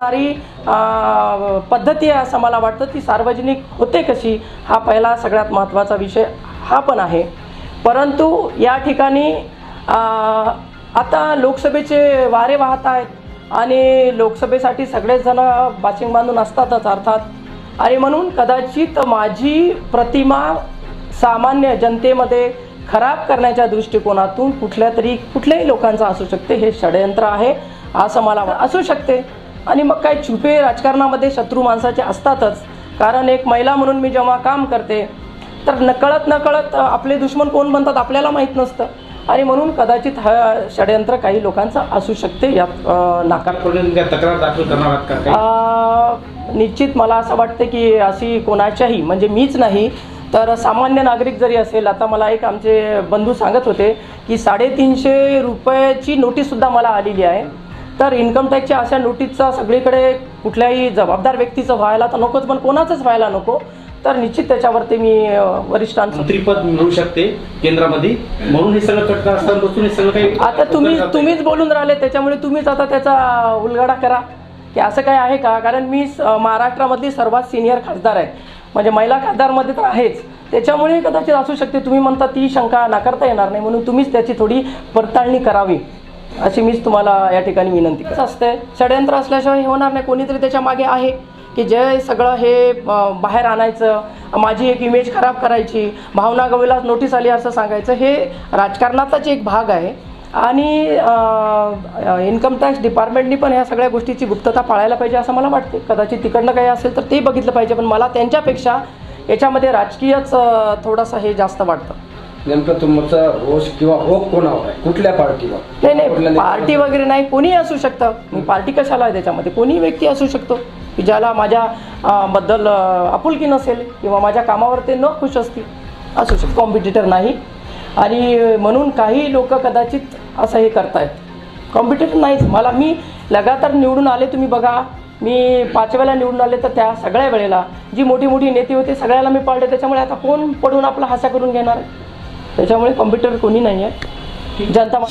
असणारी पद्धती आहे असं मला वाटतं ती सार्वजनिक होते कशी हा पहिला सगळ्यात महत्त्वाचा विषय हा पण आहे. परंतु या ठिकाणी आता लोकसभेचे वारे वाहत आहेत आणि लोकसभेसाठी सगळेच जण बाचिंग बांधून असतातच अर्थात. आणि म्हणून कदाचित माझी प्रतिमा सामान्य जनतेमध्ये खराब करण्याच्या दृष्टिकोनातून कुठल्या तरी कुठल्याही लोकांचं असू शकते हे षडयंत्र आहे असं मला असू शकते. आणि मग काय छुपे राजकारणामध्ये शत्रू माणसाचे असतातच. कारण एक महिला म्हणून मी जेव्हा काम करते तर नकळत नकळत आपले दुश्मन कोण बनतात आपल्याला माहीत नसतं. आणि म्हणून कदाचित हा षडयंत्र काही लोकांचं असू शकते यात नाकार. तक्रार दाखल करणार निश्चित मला असं वाटतं की अशी कोणाच्याही म्हणजे मीच नाही तर सामान्य नागरिक जरी असेल आता मला एक आमचे बंधू सांगत होते की साडेतीनशे रुपयाची नोटीससुद्धा मला आलेली आहे. तर इन्कम टॅक्सच्या अशा नोटीसचा सगळीकडे कुठल्याही जबाबदार व्यक्तीचं व्हायला तर नकोच पण कोणाचंच व्हायला नको. तर निश्चित त्याच्यावरती मी वरिष्ठांचं मंत्रीपद मिळू शकते केंद्रामध्ये. म्हणून हे सगळं कटकार असताना बसून हे सगळं काही आता तुम्ही तुम्हीच बोलून राहिले त्याच्यामुळे तुम्हीच आता त्याचा उलगडा करा. की असं काय आहे का? कारण मी महाराष्ट्रामधली सर्वात सिनियर खासदार आहे. म्हणजे महिला खासदारमध्ये तर आहेच. त्याच्यामुळे कदाचित असू शकते. तुम्ही म्हणता ती शंका नाकारता येणार नाही. म्हणून तुम्हीच त्याची थोडी पडताळणी करावी. अशी मीच तुम्हाला या ठिकाणी विनंती करत. असते. षडयंत्र असल्याशिवाय हे होणार नाही. कोणीतरी त्याच्यामागे आहे की जे सगळं हे बाहेर आणायचं माझी एक इमेज खराब करायची भावना गवीला नोटीस आली असं सांगायचं हे राजकारणाचाच एक भाग आहे. आणि इन्कम टॅक्स डिपार्टमेंटनी पण ह्या सगळ्या गोष्टीची गुप्तता पाळायला पाहिजे असं मला वाटते. कदाचित तिकडनं काही असेल तर ते बघितलं पाहिजे. पण मला त्यांच्यापेक्षा याच्यामध्ये राजकीयच थोडंसं हे जास्त वाटतं. नेमकं तुमचा रोष किंवा ओघ कोणावर आहे? कुठल्या पार्टीवर? नाही नाही कुठल्या पार्टी वगैरे नाही कोणीही असू शकतं. मी पार्टी कशाला आहे त्याच्यामध्ये? कोणीही व्यक्ती असू शकतो की ज्याला माझ्या अं, बद्दल अं, आपुलकी नसेल किंवा माझ्या कामावर ते न खुश असतील असू शकतो. कॉम्पिटिटर नाही. आणि म्हणून काही लोक कदाचित असं हे करतायत. कॉम्पिटिटर नाहीच. मला मी लगातार निवडून आले तुम्ही बघा. मी पाच वेळेला निवडून आले तर त्या सगळ्या वेळेला जी मोठी मोठी नेते होते सगळ्याला मी पाळले. त्याच्यामुळे आता कोण पडून आपला हासा करून घेणार? त्याच्यामुळे कॉम्प्युटर कोणी नाही आहे जनता मा-